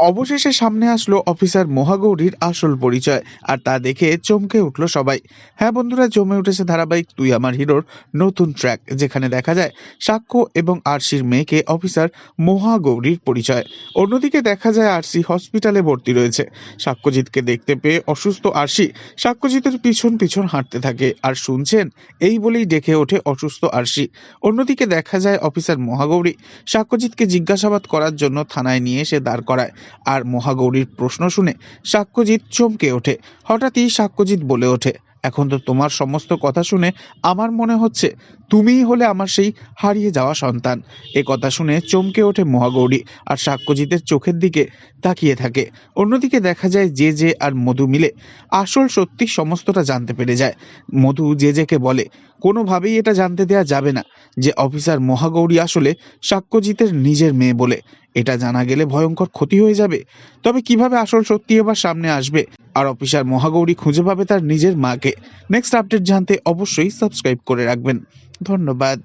অবশেষে সামনে আসলো অফিসার মহাগৌরীর আসল পরিচয়, আর তা দেখে চমকে উঠল সবাই। হ্যাঁ বন্ধুরা, জমে উঠেছে ধারাবাহিক তুই আমার হিরোর নতুন ট্র্যাক যেখানে দেখা যায় সাক্ষ্য এবং আরশির মেয়েকে অফিসার মহাগৌরীর পরিচয়। অন্যদিকে দেখা যায় আরশি হসপিটালে ভর্তি রয়েছে। সাক্ষ্যজিৎকে দেখতে পেয়ে অসুস্থ আরশি সাক্ষ্যজিতের পিছন পিছন হাঁটতে থাকে, আর শুনছেন, এই বলেই ডেকে ওঠে অসুস্থ আরশি। অন্যদিকে দেখা যায় অফিসার মহাগৌরী সাক্ষ্যজিৎকে জিজ্ঞাসাবাদ করার জন্য থানায় নিয়ে এসে দাঁড় করায়। আর মহাগৌরীর প্রশ্ন শুনে সাক্ষ্যজিৎ চমকে ওঠে। হঠাৎই সাক্ষ্যজিৎ বলে ওঠে, এখন তো তোমার সমস্ত কথা শুনে আমার মনে হচ্ছে তুমিই হলে আমার সেই হারিয়ে যাওয়া সন্তান। এ কথা শুনে চমকে ওঠে মহাগৌরী আর সাক্ষ্যজিতের চোখের দিকে তাকিয়ে থাকে। অন্যদিকে দেখা যায় যে যে আর মধু মিলে আসল সত্যি সমস্তটা জানতে পেরে যায়। মধু যে যেকে বলে, কোনোভাবেই এটা জানতে দেওয়া যাবে না যে অফিসার মহাগৌরী আসলে সাক্ষ্যজিতের নিজের মেয়ে বলে। এটা জানা গেলে ভয়ঙ্কর ক্ষতি হয়ে যাবে। তবে কীভাবে আসল সত্যি এবার সামনে আসবে? আর অফিসার মহাগৌরী খুঁজে পাবে তার নিজের মাকে। নেক্সট আপডেট জানতে অবশ্যই সাবস্ক্রাইব করে রাখবেন। ধন্যবাদ।